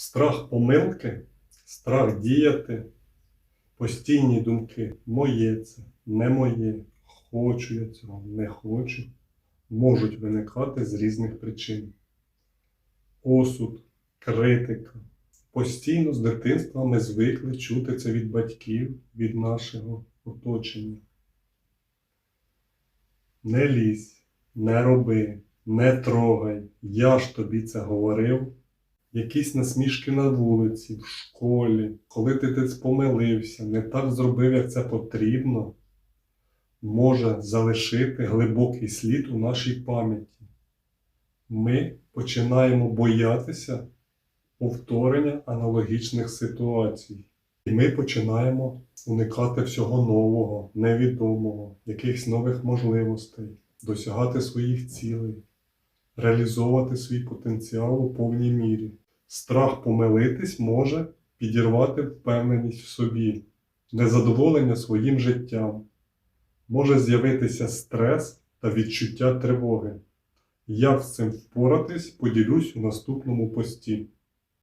Страх помилки, страх діяти, постійні думки моє це, не моє, хочу я цього, не хочу, можуть виникати з різних причин. Осуд, критика. Постійно з дитинства ми звикли чути це від батьків, від нашого оточення. Не лізь, не роби, не трогай, я ж тобі це говорив. Якісь насмішки на вулиці, в школі, коли ти десь помилився, не так зробив, як це потрібно, може залишити глибокий слід у нашій пам'яті. Ми починаємо боятися повторення аналогічних ситуацій. І ми починаємо уникати всього нового, невідомого, якихось нових можливостей, досягати своїх цілей, реалізовувати свій потенціал у повній мірі. Страх помилитись може підірвати впевненість в собі, незадоволення своїм життям. Може з'явитися стрес та відчуття тривоги. Як з цим впоратись, поділюсь у наступному пості.